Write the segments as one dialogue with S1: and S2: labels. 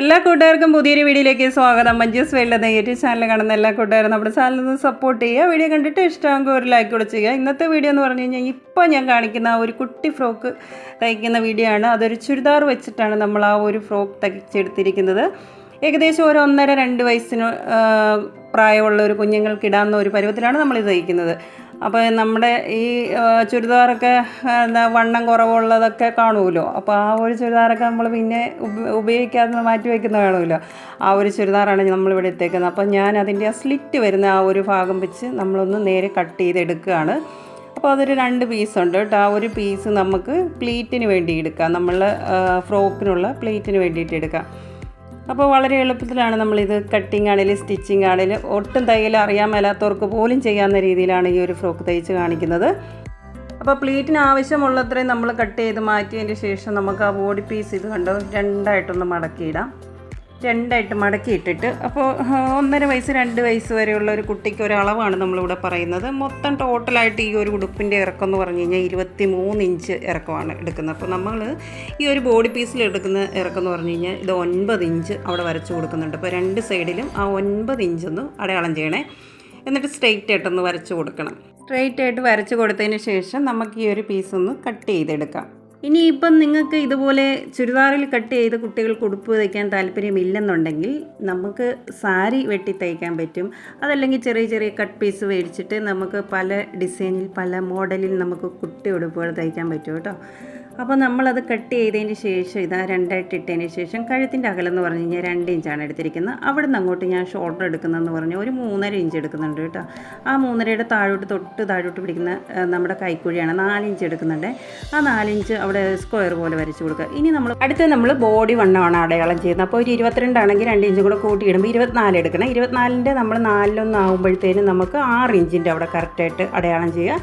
S1: എല്ലാ കൂട്ടുകാർക്കും പുതിയൊരു വീഡിയോയിലേക്ക് സ്വാഗതം. മഞ്ജസ് വേൾഡ് എന്ന യൂട്യൂബ് ചാനൽ കാണുന്ന എല്ലാ കൂട്ടുകാരും നമ്മുടെ ചാനലിൽ നിന്ന് സപ്പോർട്ട് ചെയ്യുക. വീഡിയോ കണ്ടിട്ട് ഇഷ്ടമാകുമ്പോൾ ഒരു ലൈക്ക് കൂടെ ചെയ്യുക. ഇന്നത്തെ വീഡിയോ എന്ന് പറഞ്ഞു കഴിഞ്ഞാൽ ഇപ്പോൾ ഞാൻ കാണിക്കുന്ന ഒരു കുട്ടി ഫ്രോക്ക് തയ്ക്കുന്ന വീഡിയോ ആണ്. അതൊരു ചുരിദാർ വെച്ചിട്ടാണ് നമ്മൾ ആ ഒരു ഫ്രോക്ക് തയ്ച്ചെടുത്തിരിക്കുന്നത്. ഏകദേശം ഒരു ഒന്നര രണ്ട് വയസ്സിന് പ്രായമുള്ള ഒരു കുഞ്ഞുങ്ങൾക്ക് ഇടാവുന്ന ഒരു പരുവത്തിലാണ് നമ്മൾ ഇത് തയ്ക്കുന്നത്. അപ്പോൾ നമ്മുടെ ഈ ചുരിദാറൊക്കെ എന്താ വണ്ണം കുറവുള്ളതൊക്കെ കാണുമല്ലോ. അപ്പോൾ ആ ഒരു ചുരിദാറൊക്കെ നമ്മൾ പിന്നെ ഉപ- ഉപയോഗിക്കാതെ മാറ്റി വയ്ക്കുന്ന കാണുമല്ലോ. ആ ഒരു ചുരിദാറാണ് നമ്മൾ ഇവിടെ ഇട്ടേക്കുന്നത്. അപ്പോൾ ഞാൻ അതിന്റെ ആ സ്ലിറ്റ് വരുന്ന ആ ഒരു ഭാഗം വെച്ച് നമ്മളൊന്ന് നേരെ കട്ട് ചെയ്തെടുക്കുകയാണ്. അപ്പോൾ അതൊരു രണ്ട് പീസുണ്ട് കേട്ടോ. ആ ഒരു പീസ് നമുക്ക് പ്ലീറ്റിന് വേണ്ടി എടുക്കാം. നമ്മൾ ഫ്രോക്കിനുള്ള പ്ലീറ്റിന് വേണ്ടിയിട്ട് എടുക്കാം. അപ്പോൾ വളരെ എളുപ്പത്തിലാണ് നമ്മളിത് കട്ടിങ് ആണെങ്കിലും സ്റ്റിച്ചിങ് ആണെങ്കിലും ഒട്ടും തയ്യൽ അറിയാൻ മേലാത്തവർക്ക് പോലും ചെയ്യാവുന്ന രീതിയിലാണ് ഈ ഒരു ഫ്രോക്ക് തയ്ച്ച് കാണിക്കുന്നത്. അപ്പോൾ പ്ലീറ്റിന് ആവശ്യമുള്ളത്രയും നമ്മൾ കട്ട് ചെയ്ത് മാറ്റിയതിന് ശേഷം നമുക്ക് ആ ബോഡി പീസ് ഇത് കണ്ടോ? രണ്ടായിട്ടൊന്ന് മടക്കിയിടാം. രണ്ടായിട്ട് മടക്കിയിട്ടിട്ട്. അപ്പോൾ ഒന്നര വയസ്സ് രണ്ട് വയസ്സ് വരെയുള്ള ഒരു കുട്ടിക്ക് ഒരളവാണ് നമ്മളിവിടെ പറയുന്നത്. മൊത്തം ടോട്ടലായിട്ട് ഈ ഒരു ഉടുപ്പിന്റെ ഇറക്കം എന്ന് പറഞ്ഞു കഴിഞ്ഞാൽ ഇരുപത്തി മൂന്ന് ഇഞ്ച് ഇറക്കമാണ് എടുക്കുന്നത്. അപ്പോൾ നമ്മൾ ഈ ഒരു ബോഡി പീസിൽ എടുക്കുന്ന ഇറക്കം എന്ന് പറഞ്ഞു കഴിഞ്ഞാൽ ഇത് ഒൻപത് ഇഞ്ച് അവിടെ വരച്ച് കൊടുക്കുന്നുണ്ട്. അപ്പോൾ രണ്ട് സൈഡിലും ആ ഒൻപത് ഇഞ്ചൊന്ന് അടയാളം ചെയ്യണേ. എന്നിട്ട് സ്ട്രെയിറ്റ് ആയിട്ടൊന്ന് വരച്ച് കൊടുക്കണം. സ്ട്രെയിറ്റ് ആയിട്ട് വരച്ച് കൊടുത്തതിന് ശേഷം നമുക്ക് ഈ ഒരു പീസ് ഒന്ന് കട്ട് ചെയ്തെടുക്കാം. ഇനിയിപ്പം നിങ്ങൾക്ക് ഇതുപോലെ ചുരിദാറിൽ കട്ട് ചെയ്ത് കുട്ടികൾക്ക് ഉടുപ്പ് തയ്ക്കാൻ താല്പര്യമില്ലെന്നുണ്ടെങ്കിൽ നമുക്ക് സാരി വെട്ടി തയ്ക്കാൻ പറ്റും. അതല്ലെങ്കിൽ ചെറിയ ചെറിയ കട്ട് പീസ് മേടിച്ചിട്ട് നമുക്ക് പല ഡിസൈനിൽ പല മോഡലിൽ നമുക്ക് കുട്ടി ഉടുപ്പുകൾ തയ്ക്കാൻ പറ്റും കേട്ടോ. അപ്പോൾ നമ്മളത് കട്ട് ചെയ്തതിന് ശേഷം ഇതാ രണ്ടായിട്ട് ഇട്ടതിന് ശേഷം കഴുത്തിന്റെ എന്ന് പറഞ്ഞു കഴിഞ്ഞാൽ രണ്ട് ഇഞ്ചാണ് എടുത്തിരിക്കുന്നത്. അവിടെ നിന്ന് അങ്ങോട്ട് ഞാൻ ഷോൾഡർ എടുക്കുന്നതെന്ന് പറഞ്ഞാൽ ഒരു മൂന്നര ഇഞ്ച് എടുക്കുന്നുണ്ട് കേട്ടോ. ആ മൂന്നരയുടെ താഴോട്ട് തൊട്ട് താഴോട്ട് പിടിക്കുന്ന നമ്മുടെ കൈക്കുഴിയാണ് നാലിഞ്ച് എടുക്കുന്നുണ്ട്. ആ നാലിഞ്ച് അവിടെ സ്ക്വയർ പോലെ വരച്ച് കൊടുക്കുക. ഇനി നമ്മൾ അടുത്ത് നമ്മൾ ബോഡി വണ്ണമാണ് അടയാളം ചെയ്യുന്നത്. അപ്പോൾ ഒരു ഇരുപത്തിരണ്ടാണെങ്കിൽ രണ്ട് ഇഞ്ചും കൂടെ കൂട്ടിയിടുമ്പോൾ ഇരുപത്തിനാല് എടുക്കണം. ഇരുപത്തിനാലിന്റെ നമ്മൾ നാലിലൊന്നാകുമ്പോഴത്തേനും നമുക്ക് ആറ് ഇഞ്ചിന്റെ അവിടെ കറക്റ്റായിട്ട് അടയാളം ചെയ്യുക.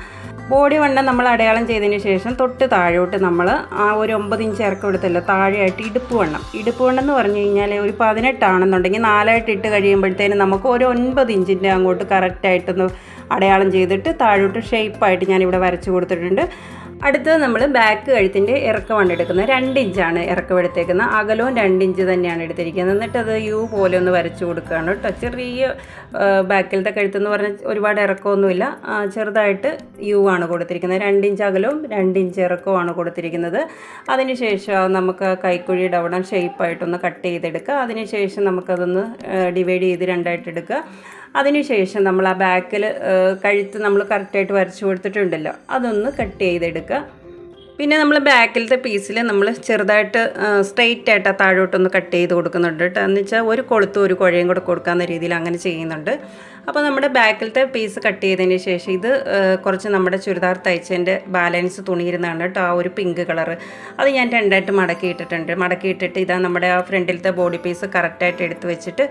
S1: ബോഡി വണ്ണം നമ്മൾ അടയാളം ചെയ്തതിന് ശേഷം തൊട്ട് താഴോട്ട് നമ്മൾ ആ ഒരു ഒമ്പത് ഇഞ്ച് ഇറക്കം എടുത്തല്ലോ താഴെയായിട്ട് ഇടുപ്പ് വണ്ണം. ഇടുപ്പ് വണ്ണം എന്ന് പറഞ്ഞു കഴിഞ്ഞാൽ ഒരു പതിനെട്ടാണെന്നുണ്ടെങ്കിൽ നാലായിട്ട് ഇട്ട് കഴിയുമ്പോഴത്തേനും നമുക്ക് ഒരു ഒൻപത് ഇഞ്ചിന്റെ അങ്ങോട്ട് കറക്റ്റായിട്ടൊന്ന് അടയാളം ചെയ്തിട്ട് താഴോട്ട് ഷേപ്പായിട്ട് ഞാനിവിടെ വരച്ച് കൊടുത്തിട്ടുണ്ട്. അടുത്തത് നമ്മൾ ബാക്ക് കഴുത്തിന്റെ ഇറക്കമാണ് എടുക്കുന്നത്. രണ്ട് ഇഞ്ചാണ് ഇറക്കം എടുത്തേക്കുന്നത്. അകലവും രണ്ട് ഇഞ്ച് തന്നെയാണ് എടുത്തിരിക്കുന്നത്. എന്നിട്ട് അത് യു പോലെ ഒന്ന് വരച്ച് കൊടുക്കുകയാണ് കേട്ടോ. ചെറിയ ബാക്കിലത്തെ കഴുത്തെന്ന് പറഞ്ഞാൽ ഒരുപാട് ഇറക്കമൊന്നുമില്ല. ചെറുതായിട്ട് യു ആണ് കൊടുത്തിരിക്കുന്നത്. രണ്ട് ഇഞ്ച് അകലവും രണ്ട് ഇഞ്ച് ഇറക്കവുമാണ് കൊടുത്തിരിക്കുന്നത്. അതിനുശേഷം നമുക്ക് കൈക്കുഴിയുടെ അവിടെ ഷേപ്പായിട്ടൊന്ന് കട്ട് ചെയ്തെടുക്കുക. അതിനുശേഷം നമുക്കതൊന്ന് ഡിവൈഡ് ചെയ്ത് രണ്ടായിട്ട് എടുക്കുക. അതിനുശേഷം നമ്മൾ ആ ബാക്കിൽ കഴുത്ത് നമ്മൾ കറക്റ്റായിട്ട് വരച്ചു കൊടുത്തിട്ടുണ്ടല്ലോ. അതൊന്ന് കട്ട് ചെയ്തെടുക്കുക. പിന്നെ നമ്മൾ ബാക്കിലത്തെ പീസിൽ നമ്മൾ ചെറുതായിട്ട് സ്ട്രെയിറ്റ് ആയിട്ട് താഴോട്ടൊന്ന് കട്ട് ചെയ്ത് കൊടുക്കുന്നുണ്ട് കേട്ടോ. എന്ന് വെച്ചാൽ ഒരു കൊളുത്തും ഒരു കുഴയും കൂടെ കൊടുക്കാവുന്ന രീതിയിൽ അങ്ങനെ ചെയ്യുന്നുണ്ട്. അപ്പോൾ നമ്മുടെ ബാക്കിലത്തെ പീസ് കട്ട് ചെയ്തതിന് ശേഷം ഇത് കുറച്ച് നമ്മുടെ ചുരിദാർ തയ്ച്ചതിന്റെ ബാലൻസ് തുണിയിരുന്നാണ് കേട്ടോ ആ ഒരു പിങ്ക് കളർ അത് ഞാൻ രണ്ടായിട്ട് മടക്കി ഇട്ടിട്ടുണ്ട്. മടക്കി ഇട്ടിട്ട് ഇതാ നമ്മുടെ ആ ഫ്രണ്ടിലത്തെ ബോഡി പീസ് കറക്റ്റായിട്ട് എടുത്ത് വെച്ചിട്ട്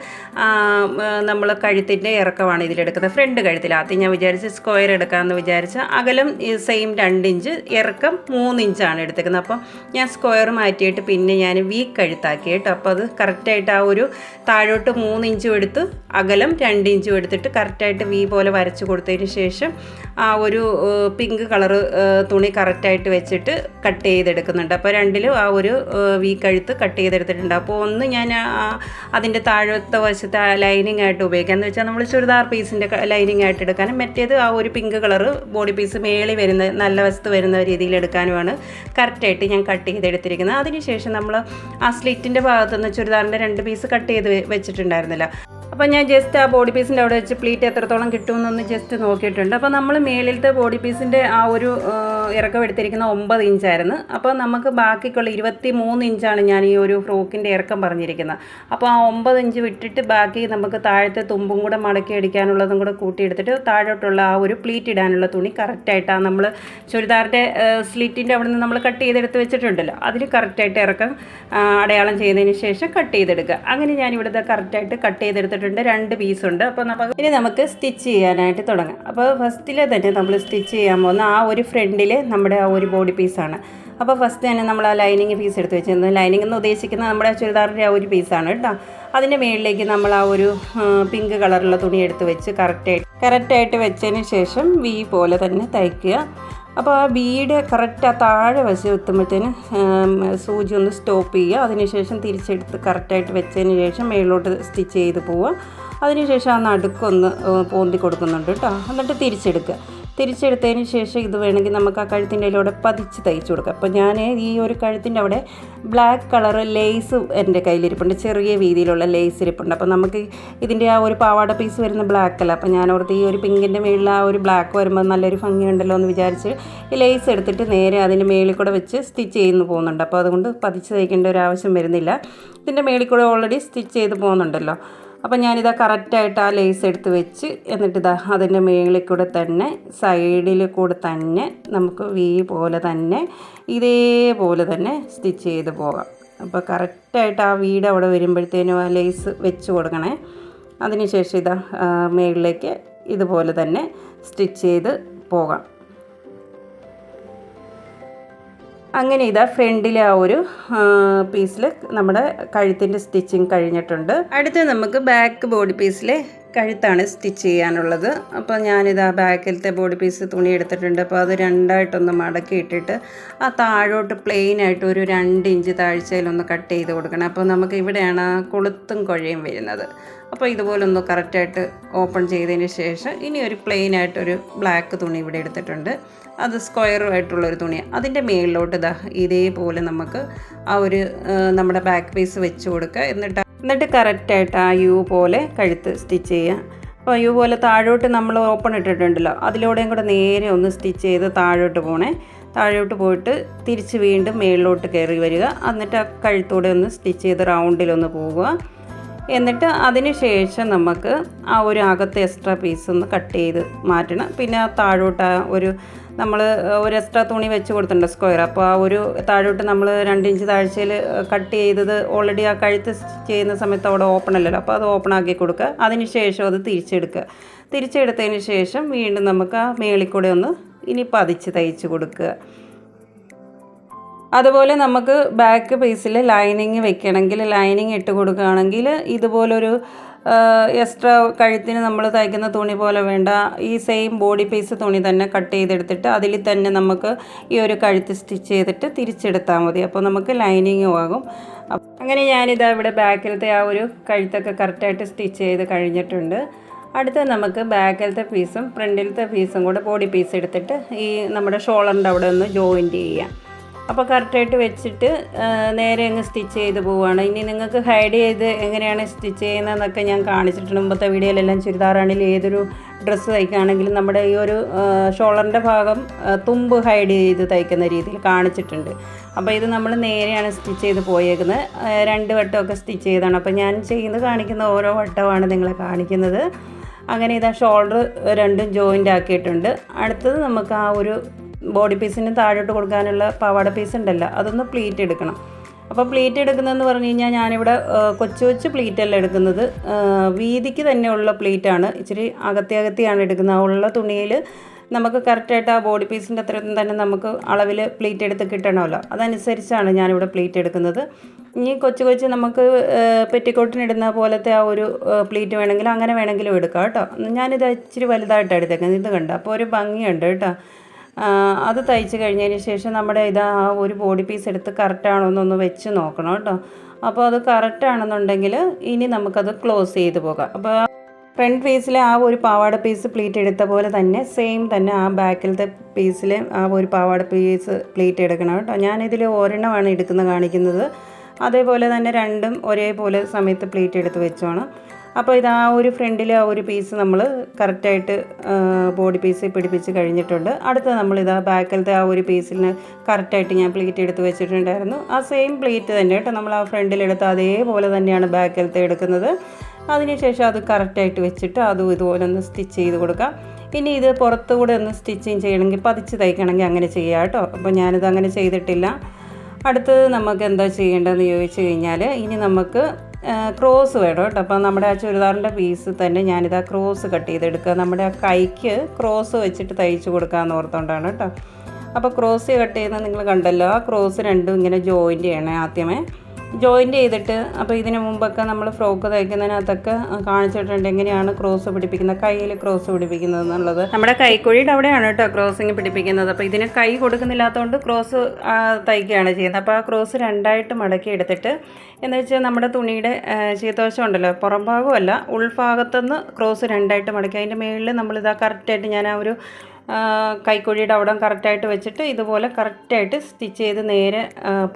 S1: നമ്മൾ കഴുത്തിന്റെ ഇറക്കമാണ് ഇതിലെടുക്കുന്നത്. ഫ്രണ്ട് കഴുത്തിൽ. ആദ്യം ഞാൻ വിചാരിച്ച് സ്ക്വയർ എടുക്കാമെന്ന് വിചാരിച്ച് അകലം സെയിം രണ്ട് ഇഞ്ച് ഇറക്കം മൂന്ന് ഇഞ്ചാണ് എടുത്തേക്കുന്നത്. അപ്പം ഞാൻ സ്ക്വയർ മാറ്റിയിട്ട് പിന്നെ ഞാൻ വി കഴുത്താക്കി കേട്ടോ. അപ്പോൾ അത് കറക്റ്റായിട്ട് ആ ഒരു താഴോട്ട് മൂന്ന് ഇഞ്ചും എടുത്ത് അകലം രണ്ട് ഇഞ്ചും എടുത്തിട്ട് കറക്റ്റായിട്ട് വി പോലെ വരച്ച് കൊടുത്തതിന് ശേഷം ആ ഒരു പിങ്ക് കളറ് തുണി കറക്റ്റായിട്ട് വെച്ചിട്ട് കട്ട് ചെയ്തെടുക്കുന്നുണ്ട്. അപ്പോൾ രണ്ടിലും ആ ഒരു വി കഴുത്ത് കട്ട് ചെയ്തെടുത്തിട്ടുണ്ട്. അപ്പോൾ ഒന്ന് ഞാൻ അതിന്റെ താഴത്തെ വശത്തെ ലൈനിങ് ആയിട്ട് ഉപയോഗിക്കാം. എന്ന് വെച്ചാൽ നമ്മൾ ചുരിദാർ പീസിന്റെ ലൈനിങ് ആയിട്ട് എടുക്കാനും മറ്റേത് ആ ഒരു പിങ്ക് കളറ് ബോഡി പീസ് മേളി വരുന്ന നല്ല വശത്ത് വരുന്ന രീതിയിൽ എടുക്കാനുമാണ് കറക്റ്റായിട്ട് ഞാൻ കട്ട് ചെയ്തെടുത്തിരിക്കുന്നത്. അതിനുശേഷം നമ്മൾ ആ സ്ലിറ്റിന്റെ ഭാഗത്തുനിന്ന് ചുരിദാറിന്റെ രണ്ട് പീസ് കട്ട് ചെയ്ത് വെച്ചിട്ടുണ്ടായിരുന്നില്ല. അപ്പോൾ ഞാൻ ജസ്റ്റ് ആ ബോഡി പീസിന്റെ അവിടെ വെച്ച് പ്ലീറ്റ് എത്രത്തോളം കിട്ടുമെന്നൊന്ന് ജസ്റ്റ് നോക്കിയിട്ടുണ്ട്. അപ്പോൾ നമ്മൾ മേളിലത്തെ ബോഡി പീസിന്റെ ആ ഒരു ഇറക്കം എടുത്തിരിക്കുന്ന ഒമ്പത് ഇഞ്ചായിരുന്നു അപ്പോൾ നമുക്ക് ബാക്കിക്കുള്ള ഇരുപത്തി മൂന്ന് ഇഞ്ചാണ് ഞാൻ ഈ ഒരു ഫ്രോക്കിന്റെ ഇറക്കം പറഞ്ഞിരിക്കുന്നത്. അപ്പോൾ ആ ഒമ്പത് ഇഞ്ച് വിട്ടിട്ട് ബാക്കി നമുക്ക് താഴത്തെ തുമ്പും കൂടെ മടക്കി അടിക്കാനുള്ളതും കൂടെ കൂട്ടിയെടുത്തിട്ട് താഴോട്ടുള്ള ആ ഒരു പ്ലീറ്റ് ഇടാനുള്ള തുണി കറക്റ്റായിട്ടാണ് നമ്മൾ ചുരിദാറിന്റെ സ്ലിറ്റിന്റെ അവിടെ നിന്ന് നമ്മൾ കട്ട് ചെയ്തെടുത്ത് വെച്ചിട്ടുണ്ടല്ലോ. അതിൽ കറക്റ്റായിട്ട് ഇറക്കം അടയാളം ചെയ്തതിന് ശേഷം കട്ട് ചെയ്തെടുക്കുക. അങ്ങനെ ഞാൻ ഇവിടുത്തെ കറക്റ്റായിട്ട് കട്ട് ചെയ്തെടുത്തിട്ടുണ്ട്. രണ്ട് പീസുണ്ട് അപ്പോൾ നമുക്ക് ഇനി നമുക്ക് സ്റ്റിച്ച് ചെയ്യാനായിട്ട് തുടങ്ങാം. അപ്പോൾ ഫസ്റ്റിലെ തന്നെ നമ്മൾ സ്റ്റിച്ച് ചെയ്യാൻ പോകുന്ന ആ ഒരു ഫ്രണ്ടിൽ നമ്മുടെ ആ ഒരു ബോഡി പീസാണ് അപ്പോൾ ഫസ്റ്റ് തന്നെ നമ്മൾ ആ ലൈനിങ് പീസ് എടുത്ത് വെച്ചിരുന്നത്. ലൈനിങ് എന്ന് ഉദ്ദേശിക്കുന്നത് നമ്മുടെ ചുരിദാറിന്റെ ആ ഒരു പീസാണ് കേട്ടോ. അതിന്റെ മുകളിലേക്ക് നമ്മൾ ആ ഒരു പിങ്ക് കളറുള്ള തുണി എടുത്ത് വെച്ച് കറക്റ്റായിട്ട് കറക്റ്റായിട്ട് വെച്ചതിന് ശേഷം വി പോലെ തന്നെ തയ്ക്കുക. അപ്പോൾ ആ ബീഡ് കറക്റ്റ് ആ താഴെ വശം എത്തുമ്പോഴത്തേന് സൂചി ഒന്ന് സ്റ്റോപ്പ് ചെയ്യുക. അതിനുശേഷം തിരിച്ചെടുത്ത് കറക്റ്റായിട്ട് വെച്ചതിന് ശേഷം മേളിലോട്ട് സ്റ്റിച്ച് ചെയ്ത് പോവുക. അതിനുശേഷം ആ നടുക്കൊന്ന് പൂന്തി കൊടുക്കുന്നുണ്ട് കേട്ടോ എന്നിട്ട് തിരിച്ചെടുക്കുക. തിരിച്ചെടുത്തതിന് ശേഷം ഇത് വേണമെങ്കിൽ നമുക്ക് ആ കഴുത്തിന്റെ അതിലൂടെ പതിച്ച് തയ്ച്ചു കൊടുക്കാം. അപ്പോൾ ഞാൻ ഈ ഒരു കഴുത്തിന്റെ അവിടെ ബ്ലാക്ക് കളർ ലേസ് എന്റെ കയ്യിലിരിപ്പുണ്ട്. ചെറിയ രീതിയിലുള്ള ലേസ് ഇരിപ്പുണ്ട്. അപ്പോൾ നമുക്ക് ഇതിന്റെ ആ ഒരു പാവാട പീസ് വരുന്ന ബ്ലാക്ക് അല്ല. അപ്പോൾ ഞാൻ ഓർത്ത് ഈ ഒരു പിങ്കിന്റെ മേളിൽ ആ ഒരു ബ്ലാക്ക് വരുമ്പോൾ നല്ലൊരു ഭംഗിയുണ്ടല്ലോ എന്ന് വിചാരിച്ച് ഈ ലേസ് എടുത്തിട്ട് നേരെ അതിന്റെ മേളിൽ കൂടെ വെച്ച് സ്റ്റിച്ച് ചെയ്യുന്നു പോകുന്നുണ്ട്. അപ്പോൾ അതുകൊണ്ട് പതിച്ച് തയ്ക്കേണ്ട ഒരു ആവശ്യം വരുന്നില്ല. ഇതിന്റെ മേളിൽ കൂടെ ഓൾറെഡി സ്റ്റിച്ച് ചെയ്ത് പോകുന്നുണ്ടല്ലോ. അപ്പോൾ ഞാനിതാ കറക്റ്റായിട്ട് ആ ലേസ് എടുത്ത് വെച്ച് എന്നിട്ട് ഇതാ അതിന്റെ മേളിൽ കൂടെ തന്നെ സൈഡിൽ കൂടെ തന്നെ നമുക്ക് വി പോലെ തന്നെ ഇതേപോലെ തന്നെ സ്റ്റിച്ച് ചെയ്ത് പോകാം. അപ്പോൾ കറക്റ്റായിട്ട് ആ വീട് അവിടെ വരുമ്പോഴത്തേനും ആ ലേസ് വെച്ച് കൊടുക്കണേ. അതിനുശേഷം ഇതാ മേളിലേക്ക് ഇതുപോലെ തന്നെ സ്റ്റിച്ച് ചെയ്ത് പോകാം. അങ്ങനെ ഇതാ ഫ്രണ്ടിലെ ആ ഒരു പീസിൽ നമ്മുടെ കഴുത്തിന്റെ സ്റ്റിച്ചിങ് കഴിഞ്ഞിട്ടുണ്ട്. അടുത്ത് നമുക്ക് ബാക്ക് ബോഡി പീസിലെ കഴുത്താണ് സ്റ്റിച്ച് ചെയ്യാനുള്ളത്. അപ്പോൾ ഞാനിതാ ബാക്കിലത്തെ ബോഡി പീസ് തുണി എടുത്തിട്ടുണ്ട്. അപ്പോൾ അത് രണ്ടായിട്ടൊന്ന് മടക്കി ഇട്ടിട്ട് ആ താഴോട്ട് പ്ലെയിൻ ആയിട്ട് ഒരു രണ്ട് ഇഞ്ച് താഴ്ചയിലൊന്ന് കട്ട് ചെയ്ത് കൊടുക്കണം. അപ്പോൾ നമുക്ക് ഇവിടെയാണ് ആ കൊളുത്തും കുഴയും വരുന്നത്. അപ്പോൾ ഇതുപോലെ ഒന്ന് കറക്റ്റായിട്ട് ഓപ്പൺ ചെയ്തതിന് ശേഷം ഇനി ഒരു പ്ലെയിൻ ആയിട്ടൊരു ബ്ലാക്ക് തുണി ഇവിടെ എടുത്തിട്ടുണ്ട്. അത് സ്ക്വയറുമായിട്ടുള്ളൊരു തുണിയാണ് അതിന്റെ മേളിലോട്ട് ഇതാ ഇതേപോലെ നമുക്ക് ആ ഒരു നമ്മുടെ ബാക്ക് പീസ് വെച്ച് കൊടുക്കുക എന്നിട്ട് എന്നിട്ട് കറക്റ്റായിട്ട് ആ യു പോലെ കഴുത്ത് സ്റ്റിച്ച് ചെയ്യുക. അപ്പോൾ യു പോലെ താഴോട്ട് നമ്മൾ ഓപ്പൺ ഇട്ടിട്ടുണ്ടല്ലോ. അതിലൂടെയും കൂടെ നേരെ ഒന്ന് സ്റ്റിച്ച് ചെയ്ത് താഴോട്ട് പോണേ. താഴോട്ട് പോയിട്ട് തിരിച്ച് വീണ്ടും മേളിലോട്ട് കയറി വരിക. എന്നിട്ട് ആ കഴുത്തൂടെ ഒന്ന് സ്റ്റിച്ച് ചെയ്ത് റൗണ്ടിലൊന്ന് പോവുക. എന്നിട്ട് അതിന് ശേഷം നമുക്ക് ആ ഒരു അകത്ത് എക്സ്ട്രാ പീസ് ഒന്ന് കട്ട് ചെയ്ത് മാറ്റണം. പിന്നെ താഴോട്ട് ഒരു നമ്മൾ ഒരു എക്സ്ട്രാ തുണി വെച്ച് കൊടുത്തിട്ടുണ്ട് സ്ക്വയർ അപ്പോൾ ആ ഒരു താഴോട്ട് നമ്മൾ രണ്ട് ഇഞ്ച് താഴ്ചയിൽ കട്ട് ചെയ്തത് ഓൾറെഡി ആ കഴുത്ത് ചെയ്യുന്ന സമയത്ത് അവിടെ ഓപ്പൺ അല്ലല്ലോ. അപ്പോൾ അത് ഓപ്പൺ ആക്കി കൊടുക്കുക. അതിന് ശേഷം അത് തിരിച്ചെടുക്കുക. തിരിച്ചെടുത്തതിന് ശേഷം വീണ്ടും നമുക്ക് ആ മേളിൽ കൂടെ ഒന്ന് ഇനി പതിച്ച് തയ്ച്ച് കൊടുക്കുക. അതുപോലെ നമുക്ക് ബാക്ക് പേസിൽ ലൈനിങ് വെക്കണമെങ്കിൽ ലൈനിങ് ഇട്ട് കൊടുക്കുകയാണെങ്കിൽ ഇതുപോലൊരു എക്സ്ട്രാ കഴുത്തിന് നമ്മൾ തയ്ക്കുന്ന തുണി പോലെ വേണ്ട. ഈ സെയിം ബോഡി പീസ് തുണി തന്നെ കട്ട് ചെയ്തെടുത്തിട്ട് അതിൽ തന്നെ നമുക്ക് ഈ ഒരു കഴുത്ത് സ്റ്റിച്ച് ചെയ്തിട്ട് തിരിച്ചെടുത്താൽ മതി. അപ്പോൾ നമുക്ക് ലൈനിങ്ങും ആകും. അങ്ങനെ ഞാനിതാ ഇവിടെ ബാക്കിലത്തെ ആ ഒരു കഴുത്തൊക്കെ കറക്റ്റായിട്ട് സ്റ്റിച്ച് ചെയ്ത് കഴിഞ്ഞിട്ടുണ്ട്. അടുത്ത നമുക്ക് ബാക്കിലത്തെ പീസും ഫ്രണ്ടിലത്തെ പീസും കൂടെ ബോഡി പീസ് എടുത്തിട്ട് ഈ നമ്മുടെ ഷോളറിന്റെ അവിടെ ഒന്ന് ജോയിന്റ് ചെയ്യാം. അപ്പോൾ കറക്റ്റായിട്ട് വെച്ചിട്ട് നേരെ അങ്ങ് സ്റ്റിച്ച് ചെയ്ത് പോവുകയാണ് ഇനി നിങ്ങൾക്ക് ഹൈഡ് ചെയ്ത് എങ്ങനെയാണ് സ്റ്റിച്ച് ചെയ്യുന്നതെന്നൊക്കെ ഞാൻ കാണിച്ചിട്ടുണ്ട്. മുമ്പത്തെ വീഡിയോയിലെല്ലാം ചുരിദാറാണെങ്കിലും ഏതൊരു ഡ്രസ്സ് തയ്ക്കുകയാണെങ്കിലും നമ്മുടെ ഈ ഒരു ഷോളറിന്റെ ഭാഗം തുമ്പ് ഹൈഡ് ചെയ്ത് തയ്ക്കുന്ന രീതിയിൽ കാണിച്ചിട്ടുണ്ട്. അപ്പോൾ ഇത് നമ്മൾ നേരെയാണ് സ്റ്റിച്ച് ചെയ്ത് പോയേക്കുന്നത്. രണ്ട് വട്ടമൊക്കെ സ്റ്റിച്ച് ചെയ്താണ്. അപ്പോൾ ഞാൻ ചെയ്യുന്നത് കാണിക്കുന്ന ഓരോ വട്ടമാണ് നിങ്ങളെ കാണിക്കുന്നത്. അങ്ങനെ ഇതാ ഷോൾഡർ രണ്ടും ജോയിന്റ് ആക്കിയിട്ടുണ്ട്. അടുത്തത് നമുക്ക് ആ ഒരു ബോഡി പീസിന് താഴോട്ട് കൊടുക്കാനുള്ള പാവാട പീസ് ഉണ്ടല്ലോ അതൊന്ന് പ്ലീറ്റ് എടുക്കണം. അപ്പോൾ പ്ലീറ്റ് എടുക്കുന്നതെന്ന് പറഞ്ഞു കഴിഞ്ഞാൽ ഞാനിവിടെ കൊച്ചു കൊച്ചു പ്ലീറ്റല്ല എടുക്കുന്നത്. വീതിക്ക് തന്നെയുള്ള പ്ലീറ്റാണ് ഇച്ചിരി അകത്തി അകത്തിയാണ് എടുക്കുന്നത് ഉള്ള തുണിയിൽ നമുക്ക് കറക്റ്റായിട്ട് ആ ബോഡി പീസിന്റെ അത്രയും തന്നെ നമുക്ക് അളവിൽ പ്ലീറ്റ് എടുത്ത് കിട്ടണമല്ലോ. അതനുസരിച്ചാണ് ഞാനിവിടെ പ്ലീറ്റ് എടുക്കുന്നത്. ഇനി കൊച്ചു കൊച്ചു നമുക്ക് പെറ്റിക്കോട്ടിന് ഇടുന്ന പോലത്തെ ആ ഒരു പ്ലീറ്റ് വേണമെങ്കിലും അങ്ങനെ വേണമെങ്കിലും എടുക്കാം കേട്ടോ. ഞാനിത് ഇച്ചിരി വലുതായിട്ടാണ് എടുത്തേക്കുന്നത്. ഇത് കണ്ടോ? അപ്പോൾ ഒരു ഭംഗിയുണ്ട് കേട്ടോ. അത് തയ്ച്ച് കഴിഞ്ഞതിന് ശേഷം നമ്മുടെ ഇത് ആ ഒരു ബോഡി പീസ് എടുത്ത് കറക്റ്റാണോ എന്നൊന്ന് വെച്ച് നോക്കണം കേട്ടോ. അപ്പോൾ അത് കറക്റ്റ് ആണെന്നുണ്ടെങ്കിൽ ഇനി നമുക്കത് ക്ലോസ് ചെയ്ത് പോകാം. അപ്പോൾ ഫ്രണ്ട് പീസിലെ ആ ഒരു പാവാട പീസ് പ്ലീറ്റ് എടുത്ത പോലെ തന്നെ സെയിം തന്നെ ആ ബാക്കിലത്തെ പീസിൽ ആ ഒരു പാവാട പീസ് പ്ലീറ്റ് എടുക്കണം കേട്ടോ. ഞാനിതിൽ ഒരെണ്ണമാണ് എടുക്കുന്നത് കാണിക്കുന്നത്. അതേപോലെ തന്നെ രണ്ടും ഒരേപോലെ സമയത്ത് പ്ലീറ്റ് എടുത്ത് വെച്ചോണം. അപ്പോൾ ഇത് ആ ഒരു ഫ്രണ്ടിൽ ആ ഒരു പീസ് നമ്മൾ കറക്റ്റായിട്ട് ബോഡി പീസ് പിടിപ്പിച്ച് കഴിഞ്ഞിട്ടുണ്ട്. അടുത്ത നമ്മൾ ഇതാ ബാക്കിലത്തെ ആ ഒരു പീസിന് കറക്റ്റായിട്ട് ഞാൻ പ്ലേറ്റ് എടുത്ത് വെച്ചിട്ടുണ്ടായിരുന്നു. ആ സെയിം പ്ലേറ്റ് തന്നെ കേട്ടോ നമ്മൾ ആ ഫ്രണ്ടിലെടുത്ത് അതേപോലെ തന്നെയാണ് ബാക്കിലത്തെ എടുക്കുന്നത്. അതിനുശേഷം അത് കറക്റ്റായിട്ട് വെച്ചിട്ട് അതും ഇതുപോലെ ഒന്ന് സ്റ്റിച്ച് ചെയ്ത് കൊടുക്കാം. ഇനി ഇത് പുറത്തുകൂടെ ഒന്ന് സ്റ്റിച്ചിങ് ചെയ്യണമെങ്കിൽ പതിച്ച് തയ്ക്കണമെങ്കിൽ അങ്ങനെ ചെയ്യാം കേട്ടോ. അപ്പോൾ ഞാനിത് അങ്ങനെ ചെയ്തിട്ടില്ല. അടുത്തത് നമുക്ക് എന്താ ചെയ്യേണ്ടതെന്ന് ചോദിച്ചു കഴിഞ്ഞാൽ ഇനി നമുക്ക് ക്രോസ് വേണം കേട്ടോ. അപ്പോൾ നമ്മുടെ ആ ചുരിദാറിന്റെ പീസ് തന്നെ ഞാനിത് ക്രോസ് കട്ട് ചെയ്തെടുക്കുക. നമ്മുടെ ആ കൈക്ക് ക്രോസ് വെച്ചിട്ട് തയ്ച്ച് കൊടുക്കാമെന്ന് ഓർത്തുകൊണ്ടാണ് കേട്ടോ. അപ്പോൾ ക്രോസ് കട്ട് ചെയ്യുന്നത് നിങ്ങൾ കണ്ടല്ലോ. ആ ക്രോസ് രണ്ടും ഇങ്ങനെ ജോയിന്റ് ചെയ്യണേ ആദ്യമേ. ജോയിന്റ് ചെയ്തിട്ട് അപ്പോൾ ഇതിനു മുമ്പൊക്കെ നമ്മൾ ഫ്രോക്ക് തയ്ക്കുന്നതിനകത്തൊക്കെ കാണിച്ചിട്ടുണ്ട് എങ്ങനെയാണ് ക്രോസ് പിടിപ്പിക്കുന്നത് കയ്യിൽ ക്രോസ് പിടിപ്പിക്കുന്നത് എന്നുള്ളത്. നമ്മുടെ കൈക്കുഴിയുടെ അവിടെയാണ് കേട്ടോ ക്രോസിങ് പിടിപ്പിക്കുന്നത്. അപ്പോൾ ഇതിന് കൈ കൊടുക്കുന്നില്ലാത്തതുകൊണ്ട് ക്രോസ് തയ്ക്കുകയാണ് ചെയ്യുന്നത്. അപ്പോൾ ആ ക്രോസ് രണ്ടായിട്ട് മടക്കി എടുത്തിട്ട് എന്ന് വെച്ചാൽ നമ്മുടെ തുണിയുടെ ചീത്തവശം ഉണ്ടല്ലോ പുറം ഭാഗമല്ല ഉൾഭാഗത്തുനിന്ന് ക്രോസ് രണ്ടായിട്ട് മടക്കി. അതിന്റെ മുകളിൽ നമ്മളിതാ കറക്റ്റായിട്ട് ഞാൻ ആ ഒരു കൈക്കുഴിയുടെ അവിടെ കറക്റ്റായിട്ട് വെച്ചിട്ട് ഇതുപോലെ കറക്റ്റായിട്ട് സ്റ്റിച്ച് ചെയ്ത് നേരെ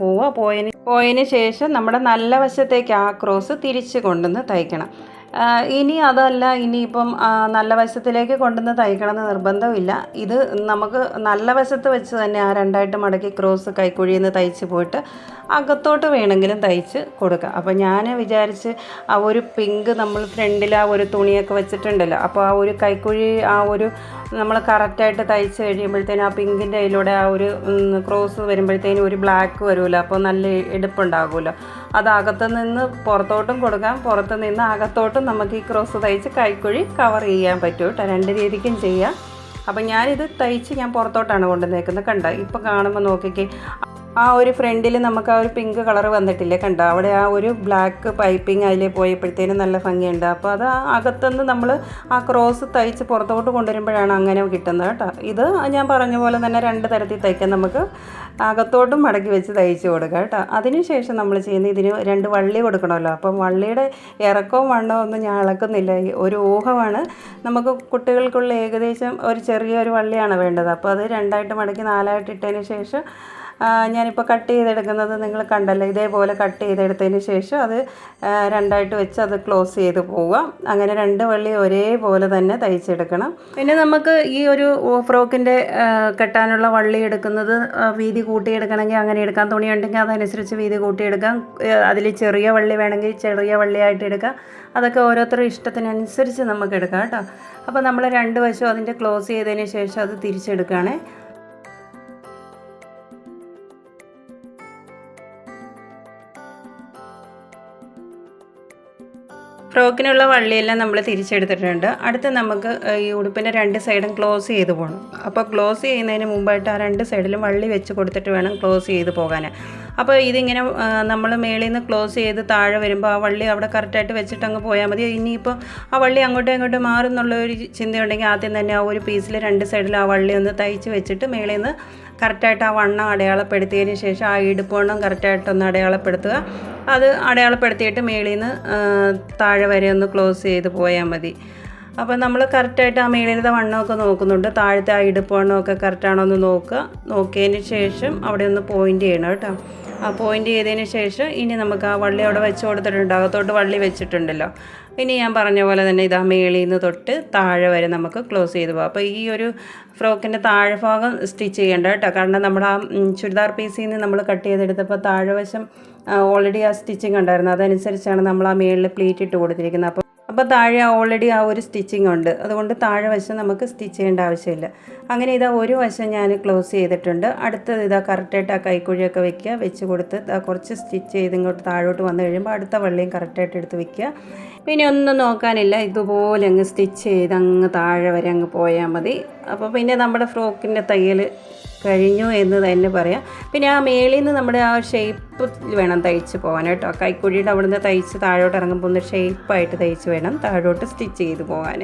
S1: പോവുക പോയതിന് പോയതിന് ശേഷം നമ്മുടെ നല്ല വശത്തേക്ക് ആ ക്രോസ് തിരിച്ച് കൊണ്ടുവന്ന് തയ്ക്കണം. ഇനി അതല്ല ഇനിയിപ്പം നല്ല വശത്തിലേക്ക് കൊണ്ടുവന്ന് തയ്ക്കണമെന്ന് നിർബന്ധമില്ല ഇത് നമുക്ക് നല്ല വശത്ത് വെച്ച് തന്നെ ആ രണ്ടായിട്ട് മടക്കി ക്രോസ് കൈക്കുഴിയിൽ നിന്ന് തയ്ച്ച് പോയിട്ട് അകത്തോട്ട് വേണമെങ്കിലും തയ്ച്ച് കൊടുക്കുക അപ്പോൾ ഞാൻ വിചാരിച്ച് ആ ഒരു പിങ്ക് നമ്മൾ ഫ്രണ്ടിൽ ആ ഒരു തുണിയൊക്കെ വെച്ചിട്ടുണ്ടല്ലോ. അപ്പോൾ ആ ഒരു കൈക്കുഴി ആ ഒരു നമ്മൾ കറക്റ്റായിട്ട് തയ്ച്ച് കഴിയുമ്പോഴത്തേനും ആ പിങ്കിന്റെ അതിലൂടെ ആ ഒരു ക്രോസ് വരുമ്പോഴത്തേനും ഒരു ബ്ലാക്ക് വരുമല്ലോ. അപ്പോൾ നല്ല എടുപ്പുണ്ടാകുമല്ലോ അത് അകത്തു നിന്ന് പുറത്തോട്ടും കൊടുക്കാം. പുറത്ത് നിന്ന് അകത്തോട്ടും നമുക്ക് ഈ ക്രോസ് തയ്ച്ച് കൈക്കുഴി കവർ ചെയ്യാൻ പറ്റും കേട്ടോ. രണ്ട് രീതിക്കും ചെയ്യാം. അപ്പം ഞാനിത് തയ്ച്ച് ഞാൻ പുറത്തോട്ടാണ് കൊണ്ടുവന്നേക്കുന്നത്. കണ്ട? ഇപ്പം കാണുമ്പോൾ നോക്കിക്കേ. ആ ഒരു ഫ്രണ്ടിൽ നമുക്ക് ആ ഒരു പിങ്ക് കളർ വന്നിട്ടില്ലേ കണ്ട? അവിടെ ആ ഒരു ബ്ലാക്ക് പൈപ്പിംഗ് അതിൽ പോയപ്പോഴത്തേനും നല്ല ഭംഗിയുണ്ട്. അപ്പോൾ അത് അകത്തുനിന്ന് നമ്മൾ ആ ക്രോസ് തയ്ച്ച് പുറത്തോട്ട് കൊണ്ടുവരുമ്പോഴാണ് അങ്ങനെ കിട്ടുന്നത് കേട്ടോ. ഇത് ഞാൻ പറഞ്ഞ പോലെ തന്നെ രണ്ട് തരത്തിൽ തയ്ക്കാൻ നമുക്ക് അകത്തോട്ടും മടക്കി വെച്ച് തയ്ച്ച് കൊടുക്കുക കേട്ടോ. അതിനുശേഷം നമ്മൾ ചെയ്യുന്ന ഇതിന് രണ്ട് വള്ളി കൊടുക്കണമല്ലോ. അപ്പം വള്ളിയുടെ ഇറക്കവും വണ്ണവും ഒന്നും ഞാൻ അളക്കുന്നില്ല. ഒരു ഊഹമാണ്. നമുക്ക് കുട്ടികൾക്കുള്ള ഏകദേശം ഒരു ചെറിയൊരു വള്ളിയാണ് വേണ്ടത്. അപ്പോൾ അത് രണ്ടായിട്ട് മടക്കി നാലായിട്ട് ഇട്ടതിന് ശേഷം ഞാനിപ്പോൾ കട്ട് ചെയ്തെടുക്കുന്നത് നിങ്ങൾ കണ്ടല്ലോ ഇതേപോലെ കട്ട് ചെയ്തെടുത്തതിന് ശേഷം അത് രണ്ടായിട്ട് വെച്ച് അത് ക്ലോസ് ചെയ്ത് പോവുക. അങ്ങനെ രണ്ട് വള്ളി ഒരേപോലെ തന്നെ തയ്ച്ചെടുക്കണം. പിന്നെ നമുക്ക് ഈ ഒരു ഫ്രോക്കിന്റെ കെട്ടാനുള്ള വള്ളി എടുക്കുന്നത് വീതി കൂട്ടിയെടുക്കണമെങ്കിൽ അങ്ങനെ എടുക്കാം. തുണി ഉണ്ടെങ്കിൽ അതനുസരിച്ച് വീതി കൂട്ടിയെടുക്കാം. അതിൽ ചെറിയ വള്ളി വേണമെങ്കിൽ ചെറിയ വള്ളിയായിട്ട് എടുക്കാം. അതൊക്കെ ഓരോരുത്തരുടെ ഇഷ്ടത്തിനനുസരിച്ച് നമുക്ക് എടുക്കാം കേട്ടോ. അപ്പോൾ നമ്മൾ രണ്ട് വശവും അതിന്റെ ക്ലോസ് ചെയ്തതിന് ശേഷം അത് തിരിച്ചെടുക്കുകയാണേ. ഫ്രോക്കിനുള്ള വള്ളിയെല്ലാം നമ്മൾ തിരിച്ചെടുത്തിട്ടുണ്ട്. അടുത്ത് നമുക്ക് ഈ ഉടുപ്പിന്റെ രണ്ട് സൈഡും ക്ലോസ് ചെയ്ത് പോകണം അപ്പോൾ ക്ലോസ് ചെയ്യുന്നതിന് മുമ്പായിട്ട് ആ രണ്ട് സൈഡിലും വള്ളി വെച്ച് കൊടുത്തിട്ട് വേണം ക്ലോസ് ചെയ്ത് പോകാൻ അപ്പോൾ ഇതിങ്ങനെ നമ്മൾ മേളിൽ നിന്ന് ക്ലോസ് ചെയ്ത് താഴെ വരുമ്പോൾ ആ വള്ളി അവിടെ കറക്റ്റായിട്ട് വെച്ചിട്ട് അങ്ങ് പോയാൽ മതി. ഇനിയിപ്പോൾ ആ വള്ളി അങ്ങോട്ടും ഇങ്ങോട്ടും മാറുന്നുള്ള ഒരു ചിന്തയുണ്ടെങ്കിൽ ആദ്യം തന്നെ ആ ഒരു പീസിൽ രണ്ട് സൈഡിൽ ആ വള്ളി ഒന്ന് തയ്ച്ച് വെച്ചിട്ട് മേളിൽ നിന്ന് കറക്റ്റായിട്ട് ആ വണ്ണം അടയാളപ്പെടുത്തിയതിന് ശേഷം ആ ഇടുപ്പ് വണ്ണം കറക്റ്റായിട്ടൊന്ന് അടയാളപ്പെടുത്തുക. അത് അടയാളപ്പെടുത്തിയിട്ട് മേളിൽ നിന്ന് താഴെ വരെ ഒന്ന് ക്ലോസ് ചെയ്ത് പോയാൽ മതി. അപ്പോൾ നമ്മൾ കറക്റ്റായിട്ട് ആ മേളിലത്തെ വണ്ണമൊക്കെ നോക്കുന്നുണ്ട്. താഴത്തെ ആ ഇടുപ്പ് വണ്ണമൊക്കെ കറക്റ്റാണോ എന്ന് നോക്കുക. നോക്കിയതിന് ശേഷം അവിടെ ഒന്ന് പോയിന്റ് ചെയ്യണം കേട്ടോ. ആ പോയിന്റ് ചെയ്തതിന് ശേഷം ഇനി നമുക്ക് ആ വള്ളി അവിടെ വെച്ച് കൊടുത്തിട്ടുണ്ട്. അകത്തോട്ട് വള്ളി വെച്ചിട്ടുണ്ടല്ലോ. ഇനി ഞാൻ പറഞ്ഞ പോലെ തന്നെ ഇതാ മേളിൽ നിന്ന് തൊട്ട് താഴെ വരെ നമുക്ക് ക്ലോസ് ചെയ്ത് പോകാം. അപ്പോൾ ഈ ഒരു ഫ്രോക്കിന്റെ താഴെ ഭാഗം സ്റ്റിച്ച് ചെയ്യേണ്ട കേട്ടോ. കാരണം നമ്മൾ ആ ചുരിദാർ പീസിൽ നിന്ന് നമ്മൾ കട്ട് ചെയ്തെടുത്തപ്പോൾ താഴെ വശം ഓൾറെഡി ആ സ്റ്റിച്ചിങ് ഉണ്ടായിരുന്നു. അതനുസരിച്ചാണ് നമ്മൾ ആ മേളിൽ പ്ലേറ്റ് ഇട്ട് കൊടുത്തിരിക്കുന്നത്. അപ്പോൾ അപ്പോൾ താഴെ ഓൾറെഡി ആ ഒരു സ്റ്റിച്ചിങ് ഉണ്ട്. അതുകൊണ്ട് താഴെ വശം നമുക്ക് സ്റ്റിച്ച് ചെയ്യേണ്ട ആവശ്യമില്ല. അങ്ങനെ ഇതാ ഒരു വശം ഞാൻ ക്ലോസ് ചെയ്തിട്ടുണ്ട്. അടുത്തത് ഇതാ കറക്റ്റായിട്ട് ആ കൈക്കുഴിയൊക്കെ വെക്കുക. വെച്ച് കൊടുത്ത് കുറച്ച് സ്റ്റിച്ച് ചെയ്ത് ഇങ്ങോട്ട് താഴോട്ട് വന്നു കഴിയുമ്പോൾ അടുത്ത വള്ളിയും കറക്റ്റായിട്ട് എടുത്ത് വെക്കുക. പിന്നെ ഒന്നും നോക്കാനില്ല. ഇതുപോലെ അങ്ങ് സ്റ്റിച്ച് ചെയ്ത് അങ്ങ് താഴെ വരെ അങ്ങ് പോയാൽ മതി. അപ്പോൾ പിന്നെ നമ്മുടെ ഫ്രോക്കിന്റെ തയ്യൽ കഴിഞ്ഞു എന്ന് തന്നെ പറയാം. പിന്നെ ആ മേളിൽ നിന്ന് നമ്മുടെ ആ ഷേപ്പ് വേണം തയ്ച്ച് പോകാൻ കേട്ടോ. കൈക്കുഴിയുടെ അവിടുന്ന് തയ്ച്ച് താഴോട്ട് ഇറങ്ങുമ്പോൾ ഒന്ന് ഷേപ്പായിട്ട് തയ്ച്ച് വേണം താഴോട്ട് സ്റ്റിച്ച് ചെയ്ത് പോകാൻ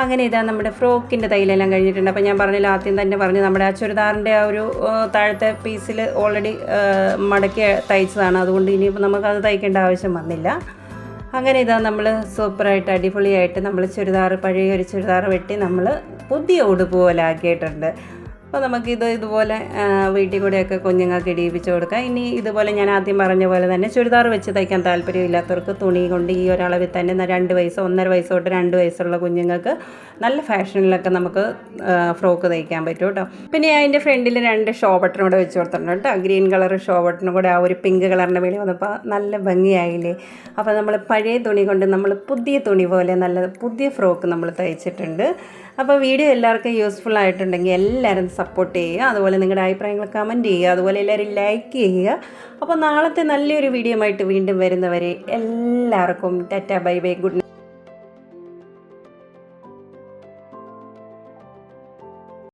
S1: അങ്ങനെ ഇതാ നമ്മുടെ ഫ്രോക്കിന്റെ തയ്യലെല്ലാം കഴിഞ്ഞിട്ടുണ്ട്. അപ്പോൾ ഞാൻ പറഞ്ഞില്ല ആദ്യം തന്നെ പറഞ്ഞു നമ്മുടെ ആ ചുരിദാറിന്റെ ആ ഒരു താഴത്തെ പീസിൽ ഓൾറെഡി മടക്കി തയ്ച്ചതാണ്. അതുകൊണ്ട് ഇനിയിപ്പോൾ നമുക്കത് തയ്ക്കേണ്ട ആവശ്യം വന്നില്ല. അങ്ങനെ ഇതാ നമ്മൾ സൂപ്പറായിട്ട് അടിപൊളിയായിട്ട് നമ്മൾ ചുരിദാർ പഴയ ഒരു ചുരിദാർ വെട്ടി നമ്മൾ പുതിയ ഉടുപ്പ് പോലെ ആക്കിയിട്ടുണ്ട് അപ്പോൾ നമുക്കിത് ഇതുപോലെ വീട്ടിൽ കൂടെയൊക്കെ കുഞ്ഞുങ്ങൾക്ക് ഇടിയിപ്പിച്ച് കൊടുക്കാം. ഇനി ഇതുപോലെ ഞാൻ ആദ്യം പറഞ്ഞ പോലെ തന്നെ ചുരിദാർ വെച്ച് തയ്ക്കാൻ താല്പര്യമില്ലാത്തവർക്ക് തുണി കൊണ്ട് ഈ ഒരളവിൽ തന്നെ രണ്ട് വയസ്സ് ഒന്നര വയസ്സ് തൊട്ട് രണ്ട് വയസ്സുള്ള കുഞ്ഞുങ്ങൾക്ക് നല്ല ഫാഷനിലൊക്കെ നമുക്ക് ഫ്രോക്ക് തയ്ക്കാൻ പറ്റും കേട്ടോ. പിന്നെ അതിന്റെ ഫ്രണ്ടിൽ രണ്ട് ഷോ ബട്ടൺ കൂടെ വെച്ച് കൊടുത്തിട്ടുണ്ട് കേട്ടോ. ഗ്രീൻ കളർ ഷോ ബട്ടണും കൂടെ ആ ഒരു പിങ്ക് കളറിന്റെ വേണ്ടി വന്നപ്പോൾ നല്ല ഭംഗിയായില്ലേ? അപ്പോൾ നമ്മൾ പഴയ തുണി കൊണ്ട് നമ്മൾ പുതിയ തുണി പോലെ നല്ല പുതിയ ഫ്രോക്ക് നമ്മൾ തയ്ച്ചിട്ടുണ്ട്. അപ്പോൾ വീഡിയോ എല്ലാവർക്കും യൂസ്ഫുൾ ആയിട്ടുണ്ടെങ്കിൽ എല്ലാവരും സപ്പോർട്ട് ചെയ്യുക. അതുപോലെ നിങ്ങളുടെ അഭിപ്രായങ്ങൾ കമന്റ് ചെയ്യുക. അതുപോലെ എല്ലാവരും ലൈക്ക് ചെയ്യുക. അപ്പോൾ നാളത്തെ നല്ലൊരു വീഡിയോ ആയിട്ട് വീണ്ടും വരുന്നവരെ എല്ലാവർക്കും ടാറ്റ ബൈ ബൈ ഗുഡ്